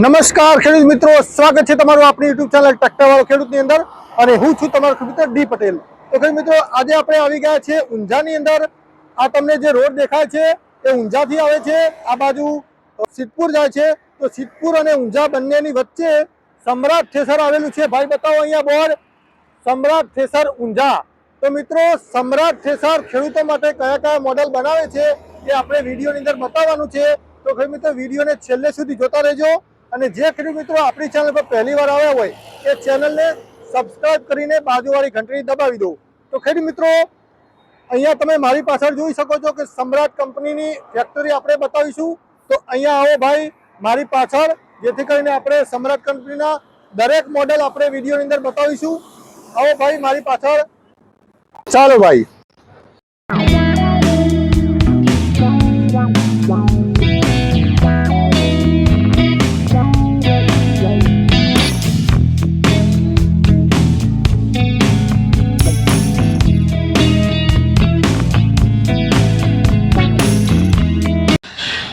નમસ્કાર, ખેડૂત મિત્રો. સ્વાગત છે તમારું આપણી યુટ્યુબ ચેનલ ટ્રેક્ટરવાળો ખેડૂતની અંદર. અને હું છું તમારો ખેડૂત ડી પટેલ. તો ખેડૂત મિત્રો, આજે આપણે આવી ગયા છે ઊંઝાની અંદર. આ તમને જે રોડ દેખાય છે, એ ઊંઝાથી આવે છે. આ બાજુ સિદ્ધપુર જાય છે. તો સિદ્ધપુર અને ઊંઝા બંનેની વચ્ચે સમ્રાટ થેસર આવેલું છે. ભાઈ બતાવો અહીંયા બોર્ડ. સમ્રાટ થેસર ઊંઝા. તો મિત્રો, સમ્રાટ થેસર ખેડૂતો માટે કયા કયા મોડેલ બનાવે છે, એ આપણે વિડીયોની અંદર બતાવવાનું છે. તો ખેડૂત મિત્રો, વિડીયોને છેલ્લે સુધી જોતા રહેજો. અને જે ખેડૂત મિત્રો આપણી ચેનલ પર પહેલી વાર આવ્યા હોય, એ ચેનલને સબસ્ક્રાઈબ કરીને બાજુવાળી ઘંટડી દબાવી દો. તો ખેડૂત મિત્રો, અહીંયા તમે મારી પાછળ જોઈ શકો છો કે સમ્રાટ કંપનીની ફેક્ટરી આપણે બતાવીશું. તો અહીંયા આવો ભાઈ, મારી પાછળ, જેથી કરીને આપણે સમ્રાટ કંપનીના દરેક મોડેલ આપણે વિડીયોની અંદર બતાવીશું. આવો ભાઈ, મારી પાછળ. ચાલો ભાઈ.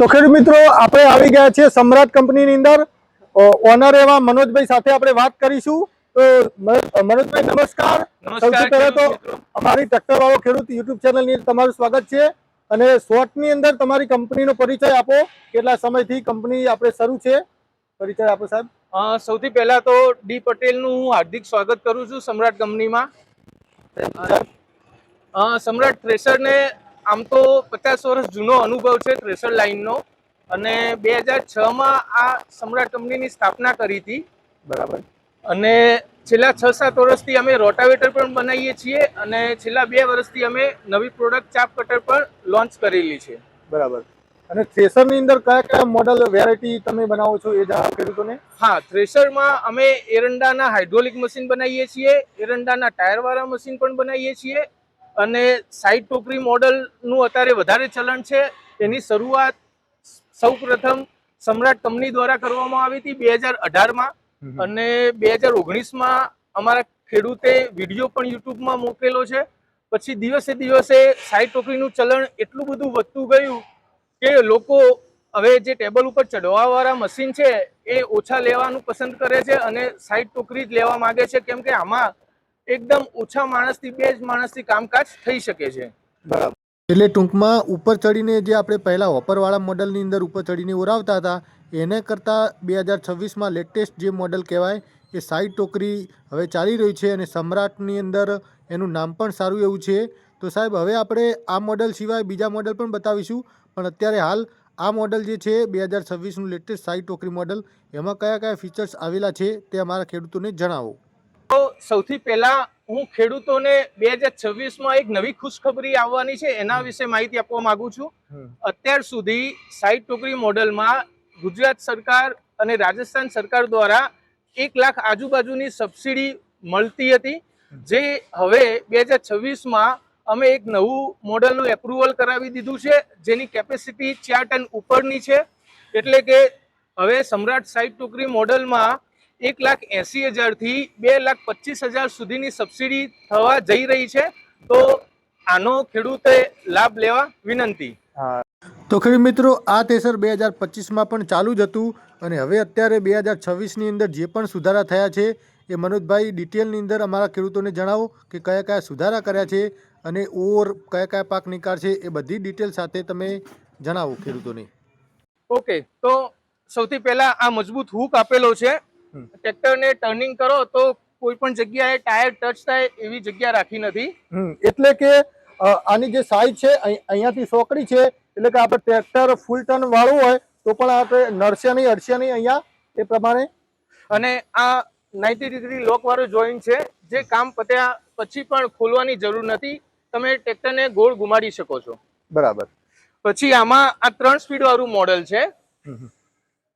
તો ખેડૂત મિત્રો આપણે આવી ગયા છે સમ્રાટ કંપનીની અંદર. ઓનર એવા મનોજભાઈ સાથે આપણે વાત કરીશું. તો મનોજભાઈ નમસ્કાર. સૌથી પહેલા તો અમારી ટ્રેક્ટર વાળો ખેડૂત યુટ્યુબ ચેનલની તમારું સ્વાગત છે. અને શોર્ટની અંદર તમારી કંપનીનો પરિચય આપો. કેટલા સમયથી કંપની આપણે શરૂ છે? પરિચય આપો સાહેબ. સૌથી પહેલા તો ડી પટેલનું હું હાર્દિક સ્વાગત કરું છું સમ્રાટ કંપનીમાં. સમ્રાટ થ્રેસરને આમ તો પચાસ વર્ષ જૂનો અનુભવ છે થ્રેસર લાઇનનો. અને બે હજાર છમાં આ સમ્રાટ કંપનીની સ્થાપના કરી હતી. બરાબર. અને છેલ્લા છ સાત વર્ષથી અમે રોટાવેટર પણ બનાવીએ છીએ અને છેલ્લા બે વર્ષથી અમે નવી પ્રોડક્ટ ચાપ કટર પણ લોન્ચ કરેલી છે. બરાબર. અને થ્રેસરની અંદર કયા કયા મોડલ વેરાયટી તમે બનાવો છો એ જણાવો ખેડૂતોને? હા થ્રેશરમાં અમે એરંડાના હાઇડ્રોલિક મશીન બનાવીએ છીએ એરંડાના ટાયરવાળા મશીન પણ બનાવીએ છીએ અને સાઈડ ટોકરી મોડલનું અત્યારે વધારે ચલણ છે. એની શરૂઆત સૌપ્રથમ સમ્રાટ કંપની દ્વારા કરવામાં આવી હતી બે હજાર અઢારમાં. અને બે હજાર ઓગણીસમાં અમારા ખેડૂતે વીડિયો પણ યુટ્યુબમાં મોકલેલો છે. પછી દિવસે દિવસે સાઈડ ટોકરીનું ચલણ એટલું બધું વધતું ગયું કે લોકો હવે જે ટેબલ ઉપર ચડવાવાળા મશીન છે એ ઓછા લેવાનું પસંદ કરે છે અને સાઈડ ટોકરી જ લેવા માંગે છે. કેમ કે આમાં એકદમ ઓછા માણસથી બે જ માણસથી કામકાજ થઈ શકે છે. બરાબર. એટલે ટૂંકમાં ઉપર ચડીને જે આપણે પહેલા હોપરવાળા મોડલની અંદર ઉપર ચડીને ઓરાવતા હતા, એને કરતાં બે હજાર છવ્વીસમાં લેટેસ્ટ જે મોડલ કહેવાય, એ સાઈડ ટોકરી હવે ચાલી રહી છે અને સમ્રાટની અંદર એનું નામ પણ સારું એવું છે. તો સાહેબ, હવે આપણે આ મોડલ સિવાય બીજા મોડલ પણ બતાવીશું, પણ અત્યારે હાલ આ મોડલ જે છે, બે હજાર છવ્વીસનું લેટેસ્ટ સાઈડ ટોકરી મોડલ, એમાં કયા કયા ફીચર્સ આવેલા છે તે અમારા ખેડૂતોને જણાવો. સૌથી પહેલા હું ખેડૂતોને બે હજાર છવ્વીસમાં એક નવી ખુશખબરી આવવાની છે એના વિશે માહિતી આપવા માંગુ છું. અત્યાર સુધી સાઈડ ટોકરી મોડલમાં ગુજરાત સરકાર અને રાજસ્થાન સરકાર દ્વારા એક લાખ આજુબાજુની સબસિડી મળતી હતી. જે હવે બે હજાર છવ્વીસમાં અમે એક નવું મોડલનું એપ્રુવલ કરાવી દીધું છે જેની કેપેસિટી ચાર ટન ઉપરની છે. એટલે કે હવે સમ્રાટ સાઈડ ટોકરી મોડલમાં એક લાખ એસી હજારથી બે લાખ પચીસ હજાર સુધીની સબસિડી થવા જઈ રહી છે. તો આનો ખેડૂતે લાભ લેવા વિનંતી. તો ખેડૂત મિત્રો આ તેસર બે હજાર પચીસમાં પણ ચાલુ જ હતું અને હવે અત્યારે બે હજાર છવ્વીસની અંદર જે પણ સુધારા થયા છે એ મનોજભાઈ ડિટેલની અંદર અમારા ખેડૂતોને જણાવો કે કયા કયા સુધારા કર્યા છે અને ઓર કયા કયા પાક નીકાળશે એ બધી ડિટેલ સાથે તમે જણાવો ખેડૂતોને. ઓકે તો સૌથી પહેલા આ મજબૂત હુક આપેલો છે. ટ્રેક્ટરને ટર્નિંગ કરો તો કોઈ પણ જગ્યાએ ટાયર ટચ થાય એવી જગ્યા રાખી નથી. એટલે કે આની જે સાઈઝ છે અહીં- અહીંયાથી સોકડી છે એટલે કે આપણે ટ્રેક્ટર ફૂલ ટર્ન વાળું હોય તો પણ આપણે નડશે નહીં અડશે નહીં અહીંયા એ પ્રમાણે. અને આ નાઇન્ટી ડિગ્રી લોક વાળું જોઈન્ટ છે જે કામ પત્યા પછી પણ ખોલવાની જરૂર નથી. તમે ટ્રેક્ટરને ગોળ ઘુમાડી શકો છો. બરાબર. પછી આમાં આ ત્રણ સ્પીડ વાળું મોડલ છે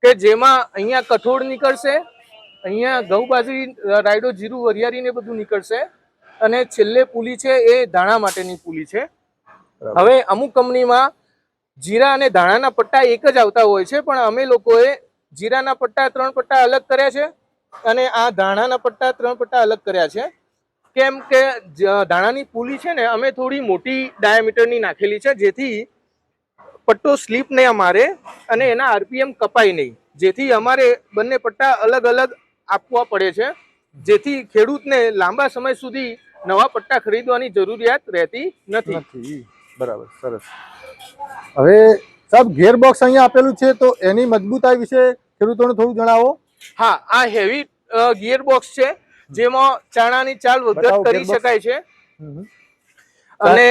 કે જેમાં અહીંયા કઠોળ નીકળશે અહીંયા ઘઉં બાજરી રાયડો જીરું વરિયારી ને બધું નીકળશે. અને છેલ્લે પુલી છે એ ધાણા માટેની પુલી છે. હવે અમુક કંપનીમાં જીરા અને ધાણાના પટ્ટા એક જ આવતા હોય છે પણ અમે લોકોએ જીરાના પટ્ટા ત્રણ પટ્ટા અલગ કર્યા છે અને આ ધાણાના પટ્ટા ત્રણ પટ્ટા અલગ કર્યા છે. કેમ કે ધાણાની પુલી છે ને અમે થોડી મોટી ડાયામીટરની નાખેલી છે જેથી પટ્ટો સ્લીપ નહીં અમારે અને એના આરપીએમ કપાય નહીં. જેથી અમારે બંને પટ્ટા અલગ અલગ આપવા પડે છે. જેથી ખેડૂતને લાંબા સમય સુધી નવા પટ્ટા ખરીદવાની જરૂરિયાત રહેતી નથી. બરાબર સરસ. હવે સાહેબ ગિયર બોક્સ અહીંયા આપેલું છે તો એની મજબૂતાઈ વિશે ખેડૂતોને થોડું જણાવો. હા આ હેવી ગિયર બોક્સ છે જેમાં ચણાની ચાલ વધઘટ કરી શકાય છે. અને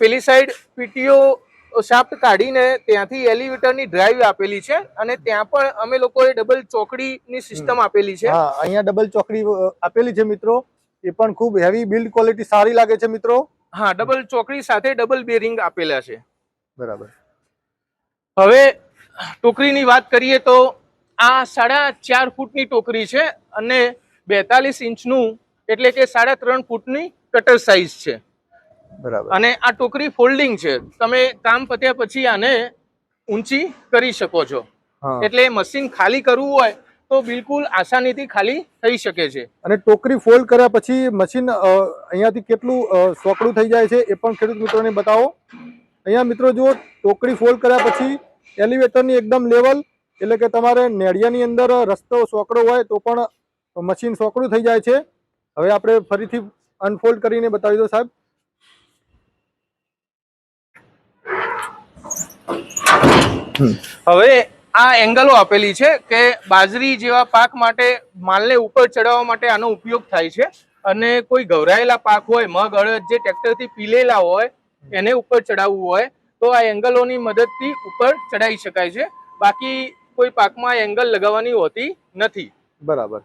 પેલી સાઈડ પીટીઓ શાફ્ટ કાઢીને ત્યાંથી એલિવેટરની ડ્રાઈવ આપેલી છે અને ત્યાં પણ અમે લોકોએ ડબલ ચોકડીની સિસ્ટમ આપેલી છે. હા અહીંયા ડબલ ચોકડી આપેલી છે મિત્રો. એ પણ ખૂબ હેવી બિલ્ડ ક્વોલિટી સારી લાગે છે મિત્રો. હા ડબલ ચોકડી સાથે ડબલ બેરિંગ આપેલા છે. બરાબર. હવે ટોકરીની વાત કરીએ તો આ સાડા ચાર ફૂટની ટોકરી છે અને બેતાલીસ ઇંચનું એટલે કે સાડા ત્રણ ફૂટની કટર સાઇઝ છે. બરાબર. અને આ ટોકરી ફોલ્ડિંગ છે. તમે કામ પત્યા પછી આને ઊંચી કરી શકો છો. એટલે મશીન ખાલી કરવું હોય તો બિલકુલ આસાનીથી ખાલી થઈ શકે છે. અને ટોકરી ફોલ્ડ કર્યા પછી મશીન અહીંયાથી કેટલું સોકડું થઈ જાય છે એ પણ ખેડૂત મિત્રોને બતાવો. અહીંયા મિત્રો જુઓ ટોકરી ફોલ્ડ કર્યા પછી એલિવેટરની એકદમ લેવલ એટલે કે તમારે નેડિયાની અંદર રસ્તો સોકડો હોય તો પણ મશીન સોકડું થઈ જાય છે. હવે આપણે ફરીથી અનફોલ્ડ કરીને બતાવી દો સાહેબ. હવે આ એંગલો આપેલી છે કે બાજરી જેવા પાક માટે માલને ઉપર ચડાવવા માટે આનો ઉપયોગ થાય છે. અને કોઈ ગવરાયેલા પાક હોય, મગ, અડદ જે ટ્રેક્ટરથી પીલેલા હોય, એને ઉપર ચડાવવું હોય, તો આ એંગલોની મદદથી ઉપર ચડાવી શકાય છે. બાકી કોઈ પાકમાં એંગલ લગાવવાની હોતી નથી. બરાબર.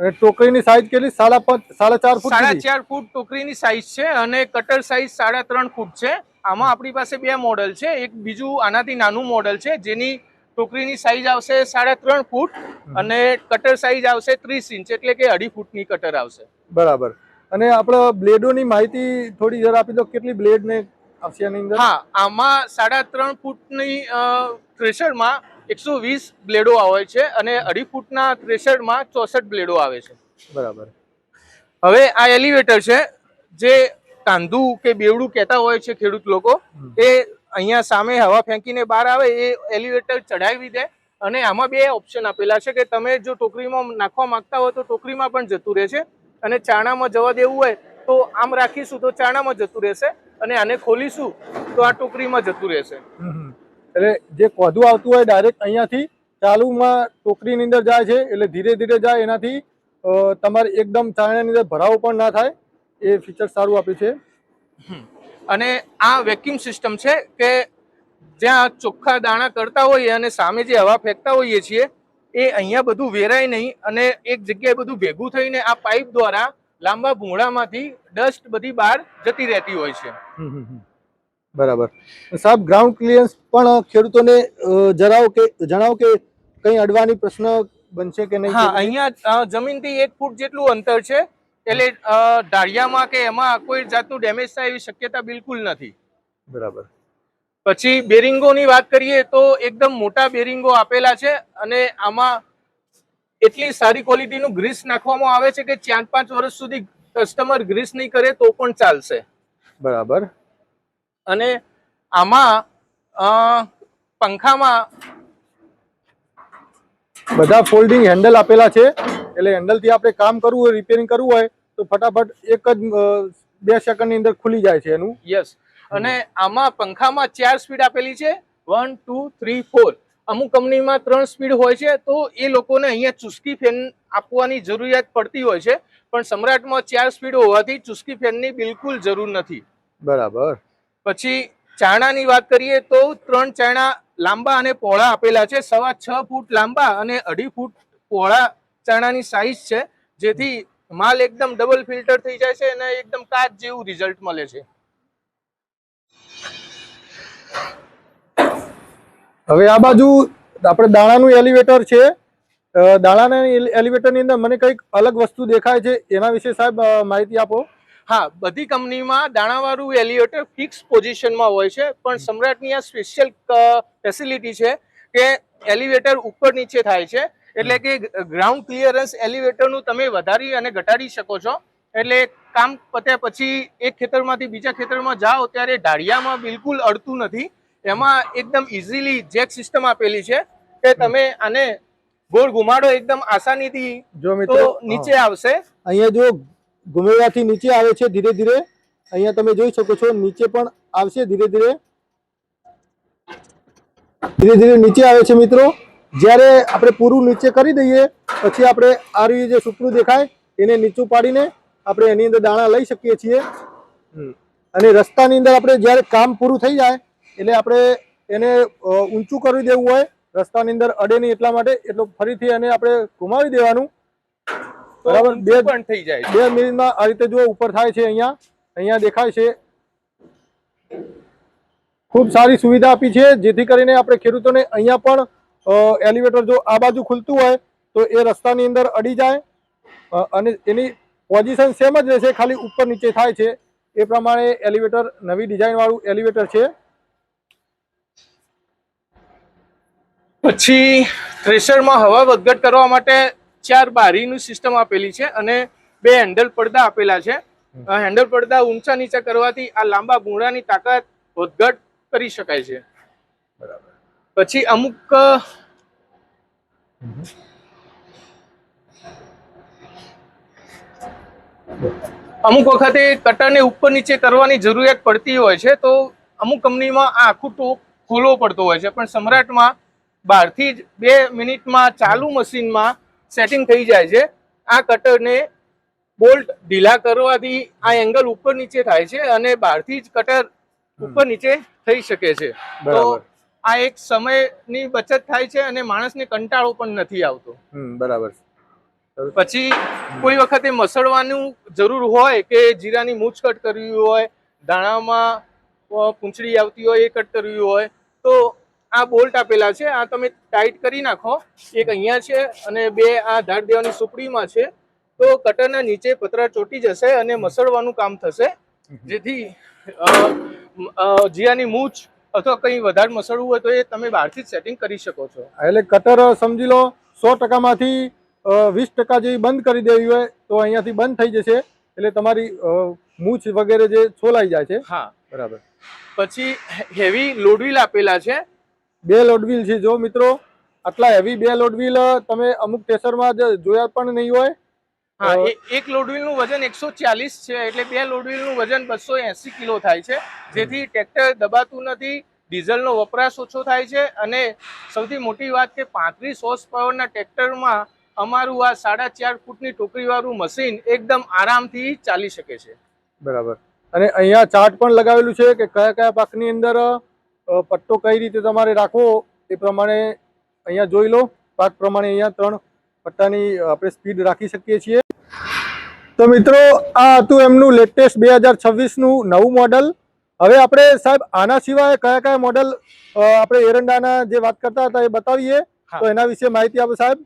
અને ટોકરીની સાઈઝ કેટલી? સાડા પાંચ સાડા ચાર ફૂટ સાડા ચાર ફૂટ ટોકરીની સાઈઝ છે અને કટર સાઈઝ સાડા ત્રણ ફૂટ છે. આમાં આપણી પાસે બે મોડલ છે. એક બીજું આનાથી નાનું મોડલ છે જેની ટોકરીની સાઈઝ આવશે સાડા ત્રણ ફૂટ અને કટર સાઈઝ આવશે ત્રીસ ઇંચ એટલે કે અઢી ફૂટની કટર આવશે. બરાબર. અને આપણે બ્લેડોની માહિતી થોડી જરા આપી દો કેટલી બ્લેડ ને આવશે અંદર? હા આમાં સાડા ત્રણ ફૂટની થ્રેશરમાં એકસો વીસ બ્લેડો આવે છે અને અઢી ફૂટના થ્રેશરમાં ચોસઠ બ્લેડો આવે છે બરાબર હવે આ એલિવેટર છે જે કાંદુ કે બેવડું કહેતા હોય છે ખેડૂત લોકો. એ અહીંયા સામે હવા ફેંકીને બહાર આવે એ એલિવેટર ચડાવી દે અને આમાં બે ઓપ્શન આપેલા છે કે તમે જો ટોકરીમાં નાખવા માંગતા હોય તો ટોકરીમાં પણ જતું રહેશે અને ચાણામાં જવા દેવું હોય તો આમ રાખીશું તો ચાણામાં જતું રહેશે અને આને ખોલીશું તો આ ટોકરીમાં જતું રહેશે. એટલે જે કોધું આવતું હોય ડાયરેક્ટ અહીંયાથી ચાલુમાં ટોકરીની અંદર જાય છે એટલે ધીરે ધીરે જાય એનાથી તમારે એકદમ ચાણાની અંદર ભરાવો પણ ના થાય એ ફીચર સારું આપ્યું છે. અને આ વેક્યુમ સિસ્ટમ છે કે જ્યાં ચોખ્ખા દાણા કરતા હોઈએ અને સામે જે હવા ફેંકતા હોઈએ છીએ એ અહીંયા બધું વેરાય નહીં અને એક જગ્યાએ બધું ભેગું થઈને આ પાઇપ દ્વારા લાંબા ભૂંગળામાંથી ડસ્ટ બધી બહાર જતી રહેતી હોય છે. બરાબર. સાહેબ ગ્રાઉન્ડ ક્લિયરન્સ પણ ખેડૂતોને જણાવો કે જણાવો કે કંઈ અડવાની પ્રશ્ન બનશે કે નહીં? હા અહીંયા જમીનથી એક ફૂટ જેટલું અંતર છે. એટલે ઢાળિયામાં કે એમાં કોઈ જાતનું ડેમેજ થાય એવી શક્યતા બિલકુલ નથી. બરાબર. પછી બેરિંગોની વાત કરીએ તો એકદમ મોટા બેરિંગો આપેલા છે અને આમાં એટલી સારી ક્વોલિટીનું ગ્રીસ નાખવામાં આવે છે કે ચાર પાંચ વર્ષ સુધી કસ્ટમર ગ્રીસ નહીં કરે તો પણ ચાલશે. બરાબર. અને આમાં પંખામાં બધા ફોલ્ડિંગ હેન્ડલ આપેલા છે. એટલે હેન્ડલથી આપણે કામ કરવું હોય રિપેરિંગ કરવું હોય તો ફટાફટ એક જ બે સેકન્ડની અંદર ખુલી જાય છે એનું. યસ અને આમાં પંખામાં ચાર સ્પીડ આપેલી છે. વન ટુ થ્રી ફોર અમુક કંપનીમાં ત્રણ સ્પીડ હોય છે તો એ લોકોને અહીંયા ચુસ્કી ફેન આપવાની જરૂરિયાત પડતી હોય છે. પણ સમ્રાટમાં ચાર સ્પીડ હોવાથી ચુસ્કી ફેનની બિલકુલ જરૂર નથી. બરાબર. પછી ચાણાની વાત કરીએ તો ત્રણ ચાણા લાંબા અને પહોળા આપેલા છે. સવા છ ફૂટ લાંબા અને અઢી ફૂટ પહોળા ચાણાની સાઇઝ છે. જેથી માલ એકદમ ડબલ ફિલ્ટર થઈ જાય છે અને એકદમ કાચ જેવું રિઝલ્ટ મળે છે. હવે આ બાજુ આપણે દાણાનું એલિવેટર છે. દાણાના એલિવેટરની અંદર મને કંઈક અલગ વસ્તુ દેખાય છે. એના વિશે સાહેબ માહિતી આપો. હા બધી કંપનીમાં દાણાવાળું એલિવેટર ફિક્સ પોઝિશનમાં હોય છે પણ સમ્રાટની આ સ્પેશિયલ ફેસિલિટી છે કે એલિવેટર ઉપર નીચે થાય છે એટલે કે ગ્રાઉન્ડ ક્લિયરન્સ એલિવેટરનું તમે વધારી અને ઘટાડી શકો છો. એટલે કામ પત્યા પછી એક ખેતરમાંથી બીજા ખેતરમાં જાઓ ત્યારે ઢાળિયામાં બિલકુલ અડતું નથી. એમાં એકદમ ઇઝીલી જેક સિસ્ટમ આપેલી છે કે તમે આને ગોળ ઘુમાડો એકદમ આસાનીથી જો મિત્રો નીચે આવશે. અહીંયા જો ઘુમેવાથી નીચે આવે છે ધીરે ધીરે. અહીંયા તમે જોઈ શકો છો નીચે પણ આવશે ધીરે ધીરે. ધીરે ધીરે નીચે આવે છે મિત્રો. જ્યારે આપણે પૂરું નીચે કરી દઈએ પછી આપણે આ રીતે જે સુપરું દેખાય એને નીચું પાડીને આપણે એની અંદર દાણા લઈ શકીએ છીએ. અને રસ્તાની અંદર આપણે જ્યારે કામ પૂરું થઈ જાય એટલે આપણે એને ઊંચું કરી દેવું હોય. રસ્તાની અંદર અડે નહીં એટલા માટે એટલું ફરીથી એને આપણે ઘુમાવી દેવાનું. બરાબર, બે- પણ થઈ જાય બે મિનિટમાં આ રીતે જો ઉપર થાય છે અહીંયા. અહીંયા દેખાય છે. ખૂબ સારી સુવિધા આપી છે જેથી કરીને આપણે ખેડૂતોને અહીંયા પણ એલિવેટર જો આ બાજુ ખુલતું હોય તો એ રસ્તાની અંદર અડી જાય. અને એની પોઝિશન સેમ જ રહેશે ખાલી ઉપર નીચે થાય છે. એ પ્રમાણે એલિવેટર નવી ડિઝાઇનવાળું એલિવેટર છે. પછી થ્રેશરમાં હવા વધઘટ કરવા માટે ચાર બારીનું સિસ્ટમ આપેલી છે અને બે હેન્ડલ પડદા આપેલા છે. હેન્ડલ પડદા ઊંચા નીચા કરવાથી આ લાંબા ભૂંડાની તાકાત વધઘટ કરી શકાય છે. પછી અમુક અમુક વખતે કટરને ઉપર નીચે કરવાની જરૂરિયાત પડતી હોય છે તો અમુક કંપનીમાં આ આખું ટોપ ખોલવો પડતો હોય છે. પણ સમ્રાટમાં બહારથી જ બે મિનિટમાં ચાલુ મશીનમાં સેટિંગ થઈ જાય છે. આ કટરને બોલ્ટ ઢીલા કરવાથી આ એંગલ ઉપર નીચે થાય છે અને બહારથી જ કટર ઉપર નીચે થઈ શકે છે. તો આ એક સમયની બચત થાય છે અને માણસને કંટાળો પણ નથી આવતો. બરાબર. પછી કોઈ વખતે મસળવાનું જરૂર હોય કે જીરાની મૂછ કટ કરવી હોય દાણામાં પૂંછડી આવતી હોય એ કટ કરવી હોય તો આ બોલ્ટ આપેલા છે આ તમે ટાઈટ કરી નાખો. એક અહીંયા છે અને બે આ ધાર દેવાની સુપડીમાં છે. તો કટરના નીચે પતરા ચોટી જશે અને મસળવાનું કામ થશે. જેથી અ, મૂછ અથવા કંઈ વધારે મસળવું હોય તો એ તમે બહારથી જ સેટિંગ કરી શકો છો. એટલે કટર સમજી લો સો ટકામાંથી વીસ ટકા જેવી બંધ કરી દેવી હોય તો અહીંયાથી બંધ થઈ જશે. એટલે તમારી મૂછ વગેરે જે છોલાઈ જાય છે. હા. બરાબર. પછી હેવી લોડવીલ આપેલા છે. બે લોડવીલ છે. જો મિત્રો આટલા હેવી બે લોડવીલ તમે અમુક સ્ટેશનમાં જોયા પણ નહીં હોય. હા એક લોડવીલનું વજન એકસો ચાલીસ છે એટલે બે લોડવીલનું વજન બસો એસી કિલો થાય છે. જેથી ટ્રેક્ટર દબાતું નથી ડીઝલનો વપરાશ ઓછો થાય છે અને સૌથી મોટી વાત કે પાંત્રીસ હોર્સ પાવરના ટ્રેક્ટરમાં અમારું આ સાડા ચાર ફૂટની ટોકરીવાળું મશીન એકદમ આરામથી ચાલી શકે છે. બરાબર. અને અહીંયા ચાર્ટ પણ લગાવેલું છે કે કયા કયા પાકની અંદર પટ્ટો કઈ રીતે તમારે રાખવો એ પ્રમાણે અહીંયા જોઈ લો. પાક પ્રમાણે અહીંયા ત્રણ પટ્ટાની આપણે સ્પીડ રાખી શકીએ છીએ. તો મિત્રો આ હતું એમનું લેટેસ્ટ બે હજાર છવ્વીસનું નવું મોડલ. હવે આપણે સાહેબ આના સિવાય કયા કયા મોડલ આપણે એરંડાના જે વાત કરતા હતા એ બતાવીએ. તો એના વિશે માહિતી આપો સાહેબ.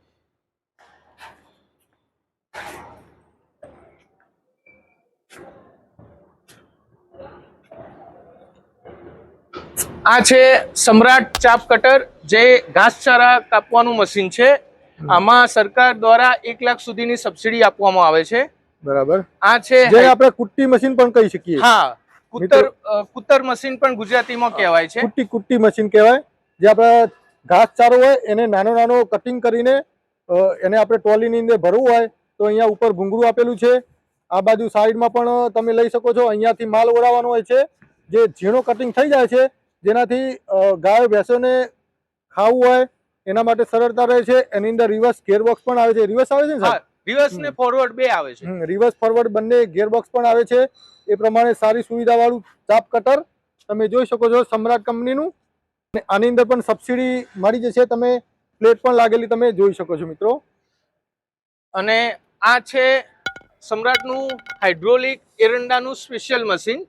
આ છે સમ્રાટ ચાપ કટર જે ઘાસચારા કાપવાનું મશીન છે. આમાં સરકાર દ્વારા એક લાખ સુધીની સબસિડી આપવામાં આવે છે. બરાબર. આ છે જે આપણે કુટ્ટી મશીન પણ કહી શકીએ. હા કુતર કુતર મશીન પણ ગુજરાતીમાં કહેવાય છે. કુટ્ટી કુટ્ટી મશીન કહેવાય. જે આપણે ઘાસ ચારો હોય એને નાનો નાનો કટિંગ કરીને એને આપણે ટ્રોલીની અંદર ભરવું હોય તો અહીંયા ઉપર ભૂંગળું આપેલું છે. આ બાજુ સાઈડમાં પણ તમે લઈ શકો છો. અહીંયાથી માલ ઓળાવવાનો હોય છે. જે ઝીણો કટિંગ થઈ જાય છે જેનાથી ગાય ભેંસોને ખાવું હોય એના માટે સરળતા રહે છે. એની અંદર રિવર્સ ગેરબોક્સ પણ આવે છે. રિવર્સ આવે છે ને રિવર્સ ને ફોરવર્ડ બે આવે છે. રિવર્સ ફોરવર્ડ બંને ગેરબોક્સ પણ આવે છે. એ પ્રમાણે સારી સુવિધાવાળું ચાપ કટર તમે જોઈ શકો છો સમ્રાટ કંપનીનું. અને આની અંદર પણ સબસિડી મળી જશે. તમે પ્લેટ પણ લાગેલી તમે જોઈ શકો છો મિત્રો. અને આ છે સમ્રાટનું હાઇડ્રોલિક એરંડાનું સ્પેશિયલ મશીન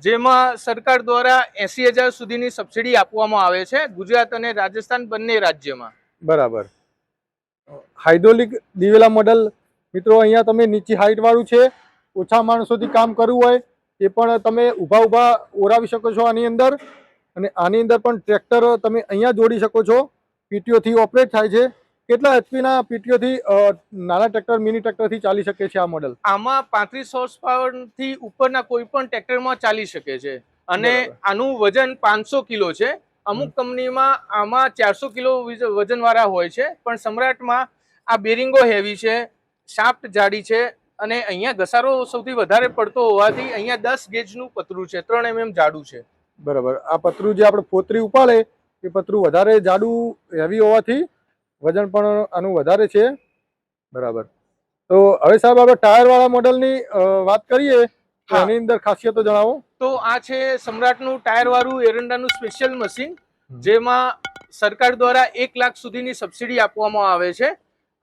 જેમાં સરકાર દ્વારા એસી હજાર સુધીની સબસિડી આપવામાં આવે છે ગુજરાત અને રાજસ્થાન બંને રાજ્યમાં. બરાબર. હાઇડ્રોલિક દિવેલા મોડલ મિત્રો અહીંયા તમે નીચી હાઇટ વાળું છે ઓછા માણસોથી કામ કરવું હોય એ પણ તમે ઊભા ઊભા ઓરાવી શકો છો આની અંદર. અને આની અંદર પણ ટ્રેક્ટર તમે અહીંયા જોડી શકો છો. પીટીઓથી ઓપરેટ થાય છે. કેટલા એચપીના પીટીઓથી નાના ટ્રેક્ટર મિની ટ્રેક્ટરથી ચાલી શકે છે આ મોડલ આમાં પાંત્રીસ હોર્સ પાવરથી ઉપરના કોઈ પણ ટ્રેક્ટરમાં ચાલી શકે છે. અને આનું વજન પાંચસો કિલો છે. અમુક કંપનીમાં આમાં ચારસો કિલો વજન વાળા હોય છે. પણ સમ્રાટમાં આ બેરિંગો હેવી છે શાફ્ટ જાડી છે અને અહીંયા ઘસારો સૌથી વધારે પડતો હોવાથી અહીંયા દસ ગેજનું પતરું છે ત્રણ એમએમ જાડું છે. બરાબર. આ પતરું જે આપણે ફોતરી ઉપાડે એ પતરું વધારે જાડું હેવી હોવાથી વજન પણ આનું વધારે છે. બરાબર. તો હવે સાહેબ આપણે ટાયર વાળા મોડલની વાત કરીએ તો. એની અંદર ખાસિયતો જણાવો. તો આ છે સમ્રાટનું ટાયર વાળું એરંડાનું સ્પેશિયલ મશીન જેમાં સરકાર દ્વારા એક લાખ સુધીની સબસિડી આપવામાં આવે છે.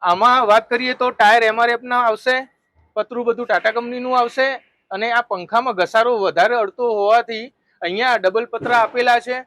આમાં વાત કરીએ તો ટાયર એમઆરએફ ના આવશે પતરું બધું ટાટા કંપનીનું આવશે અને આ પંખામાં ઘસારો વધારે અડતો હોવાથી અહીંયા ડબલ પતરા આપેલા છે.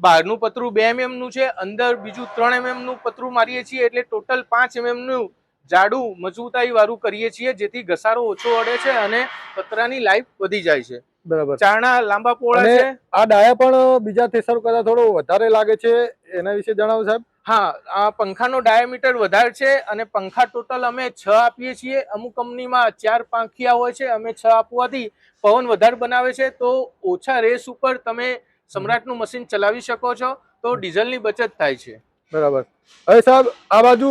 બહારનું પતરું બે એમએમનું નું છે અંદર બીજું ત્રણ એમએમનું પતરું મારીએ છીએ એટલે ટોટલ પાંચ એમએમનું નું જાડું મજબૂતાઈ વાળું કરીએ છીએ જેથી ઘસારો ઓછો અડે છે અને પતરાની લાઈફ વધી જાય છે. બરાબર. ચારણા લાંબા પહોળા છે. આ ડાયા પણ બીજા થેસર કરતા થોડો વધારે લાગે છે એના વિશે જણાવો સાહેબ. હા આ પંખાનો ડાયામીટર વધારે છે અને પંખા ટોટલ અમે છ આપીએ છીએ. અમુક કંપનીમાં ચાર પાંખિયા હોય છે અમે છ આપવાથી પવન વધારે બનાવે છે. તો ઓછા રેસ ઉપર તમે સમ્રાટનું મશીન ચલાવી શકો છો તો ડીઝલની બચત થાય છે. બરાબર. હવે સાહેબ આ બાજુ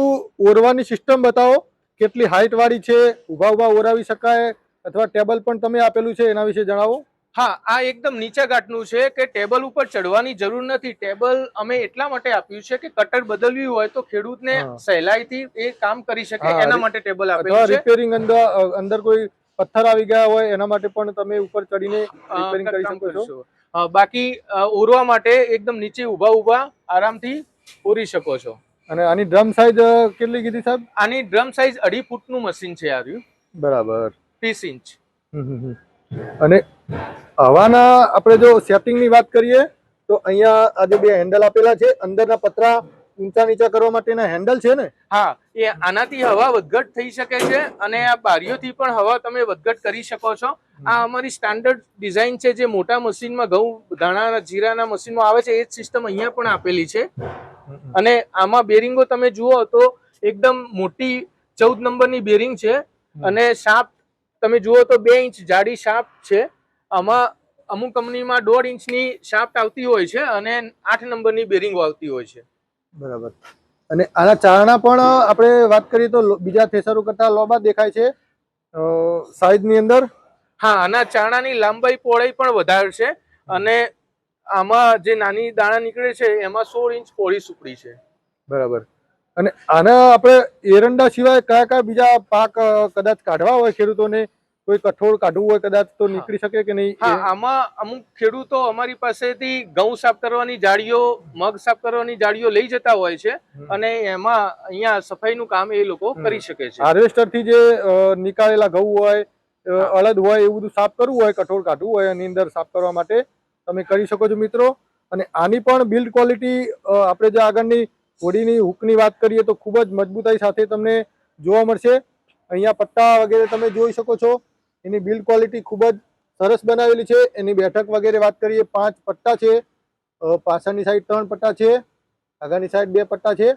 ઓરવાની સિસ્ટમ બતાવો. કેટલી હાઈટ વાળી છે ઊભા ઊભા ઓરાવી શકાય અથવા ટેબલ પણ તમે આપેલું છે એના વિશે જણાવો. હા આ એકદમ નીચા ઘાટનું છે કે ટેબલ ઉપર ચડવાની જરૂર નથી. ટેબલ અમે એટલા માટે આપ્યું છે કે કટર બદલવી હોય તો ખેડૂતને. સહેલાઈથી એ કામ કરી શકે એના માટે ટેબલ આપેલું છે. રિપેરિંગ અંદર અંદર કોઈ પથ્થર આવી ગયા હોય એના માટે પણ તમે ઉપર ચડીને રિપેરિંગ કરી શકો છો. બાકી ઉરવા ઓરવા માટે એકદમ નીચે ઊભા ઊભા આરામથી ઓરી શકો છો. અને આની ડ્રમ સાઈઝ કેટલી કીધી સાહેબ? આની ડ્રમ સાઈઝ અઢી ફૂટનું મશીન છે આવ્યું બરાબર. ત્રીસ ઇંચ. અને હવાના આપણે જો સેટિંગની વાત કરીએ તો અહીંયા આ જે બે હેન્ડલ આપેલા છે અંદરના પતરા ઊંચા નીચા કરવા માટેના હેન્ડલ છે ને? હા, એ આનાથી હવા વધઘટ થઈ શકે છે અને આ બારીઓથી પણ હવા તમે વધઘટ કરી શકો છો. આ અમારી સ્ટાન્ડર્ડ ડિઝાઇન છે જે મોટા મશીનમાં ઘઉં ધાણા જીરાના મશીનમાં આવે છે, એ જ સિસ્ટમ અહીંયા પણ આપેલી છે. અને આમાં બેરિંગો તમે જુઓ તો એકદમ મોટી ચૌદ નંબરની બેરિંગ છે અને શાપ તમે જુઓ તો બે ઇંચ જાડી શાપ છે. આમાં અમુક કંપનીમાં દોઢ ઇંચની શાફ્ટ આવતી હોય છે અને આઠ નંબરની બેરિંગો આવતી હોય છે. બરાબર. અને આના ચારણા પણ આપણે વાત કરીએ તો બીજા થેસરો કરતા લોબા દેખાય છે. સાઈઝની અંદર. હા આના ચારણાની લાંબાઈ પહોળાઈ પણ વધારે છે અને આમાં જે નાની દાણા નીકળે છે એમાં સોળ ઇંચ પહોળી સુપડી છે. બરાબર. અને આના આપણે એરંડા સિવાય કયા કયા બીજા પાક કદાચ કાઢવા હોય ખેડૂતોને? કોઈ કઠોળ કાઢવું હોય કદાચ તો નીકળી શકે કે નહીં? હા આમાં અમુક ખેડૂતો અમારી પાસેથી ઘઉં સાફ કરવાની જાળીઓ મગ સાફ કરવાની જાળીઓ લઈ જતા હોય છે અને એમાં અહીંયા સફાઈનું કામ એ લોકો કરી શકે છે. હાર્વેસ્ટરથી જે નીકાળેલા ઘઉં હોય અડદ હોય એવું બધું સાફ કરવું હોય કઠોળ કાઢવું હોય એની અંદર સાફ કરવા માટે તમે કરી શકો છો મિત્રો. અને આની પણ બિલ્ડ ક્વોલિટી આપણે જે આગળની હોડીની હુકની વાત કરીએ તો ખૂબ જ મજબૂતાઈ સાથે તમને જોવા મળશે. અહીંયા પટ્ટા વગેરે તમે જોઈ શકો છો. એની બિલ્ડ ક્વોલિટી ખૂબ જ સરસ બનાવેલી છે. એની બેઠક વગેરે વાત કરીએ પાંચ પટ્ટા છે. પાછળની સાઈડ ત્રણ પટ્ટા છે. આગળની સાઈડ બે પટ્ટા છે.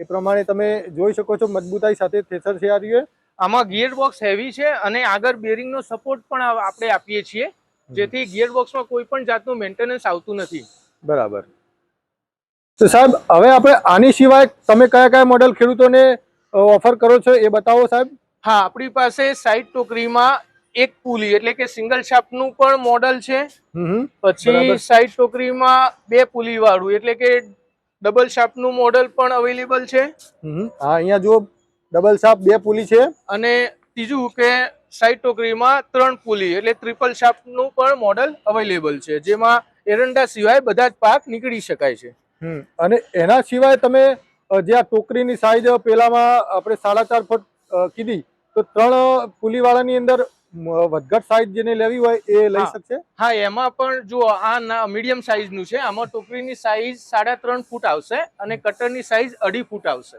એ પ્રમાણે તમે જોઈ શકો છો મજબૂતાઈ સાથે થ્રેસર છે આ આમાં ગિયર બોક્સ હેવી છે અને આગળ બેરિંગનો સપોર્ટ પણ આપણે આપીએ છીએ. જેથી ગિયર બોક્સમાં કોઈ પણ જાતનું મેન્ટેનન્સ આવતું નથી. બરાબર. તો સાહેબ હવે આપણે આની સિવાય તમે કયા કયા મોડલ ખેડૂતોને ઓફર કરો છો એ બતાવો સાહેબ. હા આપણી પાસે સાઈડ ટોકરીમાં એક પુલી એટલે કે સિંગલ શાફ્ટનું પણ મોડલ છે. પછી સાઈડ ટોકરીમાં બે પુલી વાળું એટલે કે ડબલ શાફ્ટનું મોડલ પણ અવેલેબલ છે. હા અહીંયા જુઓ ડબલ સાપ બે પુલી છે. અને ત્રીજું કે સાઈડ ટોકરીમાં ત્રણ પુલી એટલે ટ્રિપલ શાફ્ટનું પણ મોડલ અવેલેબલ છે જેમાં એરંડા સિવાય બધા જ પાક નીકળી શકાય છે. અને એના સિવાય તમે જે આ ટોકરીની સાઈઝ પેલામાં આપણે સાડા ચાર ફૂટ કીધી તો ત્રણ પુલીવાળાની અંદર વધઘટ સાઈઝ જેને લેવી હોય એ લઈ શકશે? હા એમાં પણ જુઓ આ મીડિયમ સાઈઝનું છે આમાં ટોકરીની સાઈઝ સાડા ત્રણ ફૂટ આવશે અને કટરની સાઈઝ અઢી ફૂટ આવશે.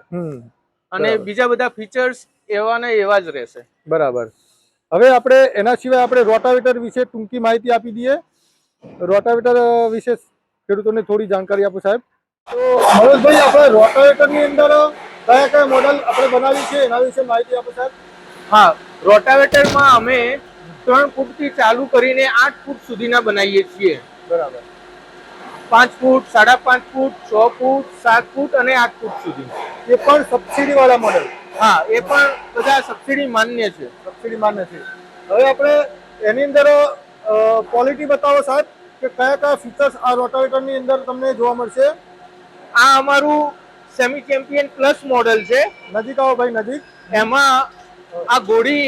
અને બીજા બધા ફીચર્સ એવા ને એવા જ રહેશે. બરાબર. હવે આપણે એના સિવાય આપણે રોટાવેટર વિશે ટૂંકી માહિતી આપી દઈએ. રોટાવેટર વિશે ખેડૂતોને થોડી જાણકારી આપો સાહેબ. તો મનોજભાઈ આપણે રોટાવેટરની અંદર કયા કયા મોડલ આપણે બનાવી છે એના વિશે માહિતી આપો સાહેબ. હા રોટાવેટરમાં અમે ત્રણ ફૂટથી ચાલુ કરીને આઠ ફૂટ સુધીના બનાવીએ છીએ. બરાબર. પાંચ ફૂટ સાડા પાંચ ફૂટ છ ફૂટ સાત ફૂટ અને આઠ ફૂટ સુધી. એ પણ સબસિડી વાળા મોડલ હા એ પણ બધા સબસિડી માન્ય છે. સબસિડી માન્ય છે. હવે આપણે એની અંદર ક્વોલિટી બતાવો સાહેબ કે કયા કયા ફીચર્સ આ રોટાવેટરની અંદર તમને જોવા મળશે? આ અમારું સેમી ચેમ્પિયન પ્લસ મોડલ છે. નજીક આવો ભાઈ નજીક. એમાં આ ગોળી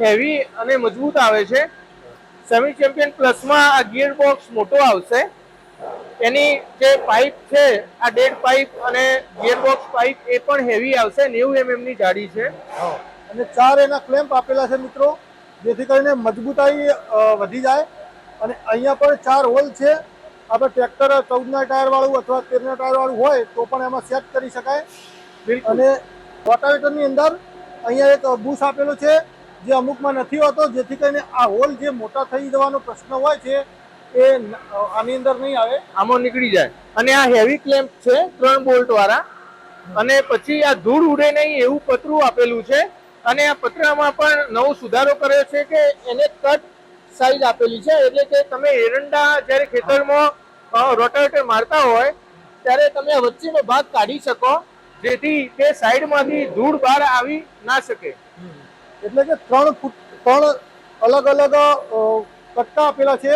હેવી અને મજબૂત આવે છે. સેમી ચેમ્પિયન પ્લસમાં આ ગિયર બોક્સ મોટો આવશે. એની જે પાઇપ છે આ ડેડ પાઇપ અને ગિયર બોક્સ પાઇપ એ પણ હેવી આવશે નેવું એમએમની જાડી છે. અને ચાર એના ક્લેમ્પ આપેલા છે મિત્રો જેથી કરીને મજબૂતાઈ વધી જાય. અને અહીંયા પણ ચાર હોલ છે. આપણે ટ્રેક્ટર ચૌદના ટાયર વાળું અથવા તેરના ટાયર વાળું હોય તો પણ એમાં સેટ કરી શકાય. અને રોટાવેટરની અંદર અહીંયા એક બુશ આપેલો છે, જે અમુકમાં નથી હોતો, જેથી કરીને આ હોલ જે મોટા થઈ જવાનો પ્રશ્ન હોય છે, એ આની અંદર નહીં આવે. આમાં નીકળી જાય. અને આ હેવી ક્લેમ્પ છે, ત્રણ બોલ્ટ વાળા. અને પછી આ ધૂળ ઉડે નહીં એવું પતરું આપેલું છે. અને આ પતરામાં પણ નવો સુધારો કર્યો છે કે એને કટ સાઈઝ આપેલી છે. એટલે કે તમે એરંડા જ્યારે ખેતરમાં રોટાવેટર મારતા હોય, ત્યારે તમે વચ્ચેનો ભાગ કાઢી શકો. જેથી તે સાઈડમાંથી ધૂળ બહાર આવી ના શકે. એટલે કે ત્રણ ફૂટ ત્રણ અલગ અલગ કટકા આપેલા છે.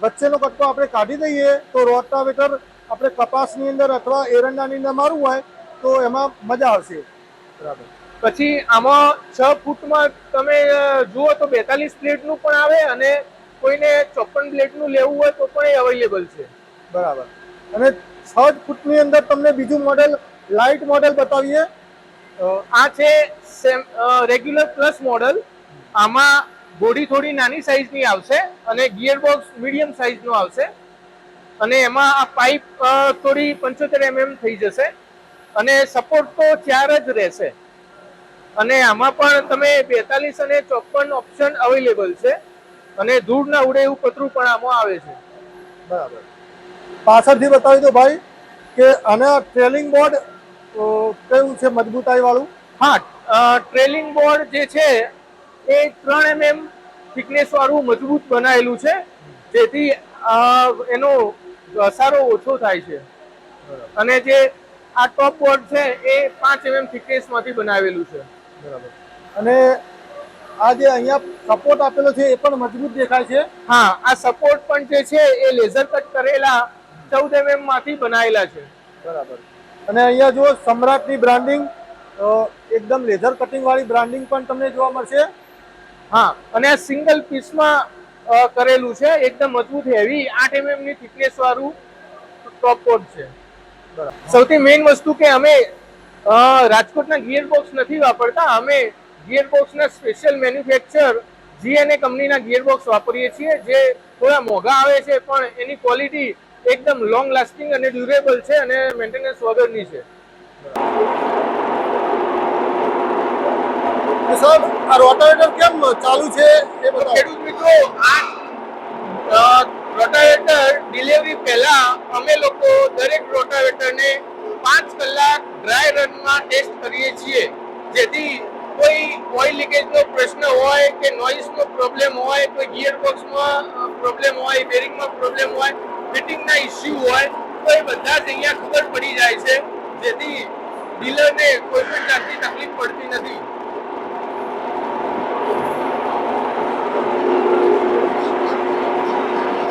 વચ્ચેનો કટકો આપણે કાઢી દઈએ તો રોટાવેટર આપણે કપાસની અંદર અથવા એરંડાની અંદર મારવું હોય તો એમાં મજા આવશે. બરાબર. પછી આમાં છ ફૂટમાં તમે જુઓ તો બેતાલીસ પ્લેટનું પણ આવે અને કોઈને ચોપન પ્લેટનું લેવું હોય તો પણ એ અવેલેબલ છે. બરાબર. અને છ ફૂટની અંદર તમને બીજું મોડેલ લાઇટ મોડેલ બતાવીએ. આ છે રેગ્યુલર પ્લસ મોડલ. આમાં બોડી થોડી નાની સાઈઝની આવશે અને ગિયરબોક્સ મીડિયમ સાઈઝનું આવશે. અને એમાં આ પાઇપ થોડી પંચોતેર એમએમ થઈ જશે. અને સપોર્ટ તો ચાર જ રહેશે. અને આમાં પણ તમે બેતાલીસ અને ચોપન ઓપ્શન અવેલેબલ છે. અને ધૂળ ના ઉડે એવું પતરું પણ આમાં આવે છે. બરાબર. પાછળથી બતાવી દો ભાઈ કે આના ટ્રેલિંગ બોર્ડ કેવું છે મજબૂતાઈ વાળું હા ટ્રેલિંગ બોર્ડ જે છે એ ત્રણ એમએમ થિકનેસ વાળું મજબૂત બનાવેલું છે જેથી એનો ઘસારો ઓછો થાય છે. અને જે આ ટોપ બોર્ડ છે એ પાંચ એમએમ થિકનેસમાંથી બનાવેલું છે. બરાબર. અને આ જે અહીંયા સપોર્ટ આપેલો છે એ પણ મજબૂત દેખાય છે? હા આ સપોર્ટ પણ જે છે એ લેઝર કટ કરેલા ચૌદ એમએમમાંથી બનાવેલા છે. બરાબર. અને અહીંયા જુઓ, સમ્રાટની બ્રાન્ડિંગ એકદમ લેઝર કટિંગ વાળી બ્રાન્ડિંગ પણ તમને જોવા મળશે. હા, અને આ સિંગલ પીસમાં કરેલું છે, એકદમ મજબૂત હેવી આઠ એમએમની થિકનેસ વાળું ટોપ કોટ છે. સૌથી મેઇન વસ્તુ કે અમે રાજકોટના ગિયર બોક્સ નથી વાપરતા, અમે gear બોક્સના special manufacture G N A કંપનીના ગિયર બોક્સ વાપરીએ છીએ, જે થોડા મોંઘા આવે છે, પણ એની ક્વોલિટી એકદમ લોંગ લાસ્ટિંગ અને ડ્યુરેબલ છે અને મેન્ટેનન્સ વગરની છે. સાહેબ આ રોટાવેટર કેમ ચાલુ છે એ બતાવો. ખેડૂત મિત્રો આ રોટાવેટર ડિલિવરી પહેલા અમે લોકો દરેક રોટાવેટરને પાંચ કલાક ડ્રાય રનમાં ટેસ્ટ કરીએ છીએ. જેથી કોઈ ઓઇલ લીકેજનો પ્રશ્ન હોય કે નોઇઝનો પ્રોબ્લેમ હોય કોઈ ગિયર બોક્સમાં પ્રોબ્લેમ હોય બેરિંગમાં પ્રોબ્લેમ હોય ફિટિંગના ઇસ્યુ હોય તો એ બધા જ અહીંયા ખબર પડી જાય છે. જેથી ડીલરને કોઈ પણ જાતની તકલીફ પડતી નથી.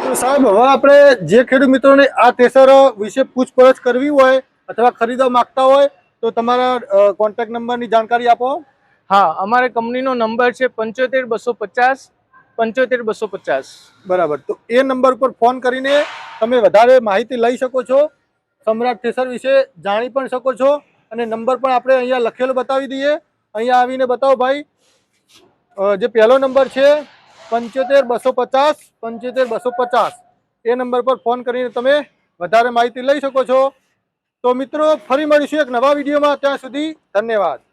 તો સાહેબ હવે આપણે જે ખેડૂત મિત્રોને આ થ્રેસર વિશે પૂછપરછ કરવી હોય અથવા ખરીદવા માંગતા હોય તો તમારા કોન્ટેક્ટ નંબરની જાણકારી આપો. હા અમારે કંપનીનો નંબર છે પંચોતેર બસો પચાસ પંચોતેર બસો પચાસ. બરાબર. તો એ નંબર પર ફોન કરીને તમે વધારે માહિતી લઈ શકો છો, સમ્રાટ ઠેસર વિશે જાણી પણ શકો છો, અને નંબર પણ આપણે અહીંયા લખેલો બતાવી દઈએ. અહીંયા આવીને બતાવો ભાઈ. જે પહેલો નંબર છે, પંચોતેર બસો પચાસ, પંચોતેર બસો પચાસ. એ નંબર પર ફોન કરીને તમે વધારે માહિતી લઈ શકો છો. તો મિત્રો, ફરી મળીશું એક નવા વિડીયોમાં. ત્યાં સુધી ધન્યવાદ.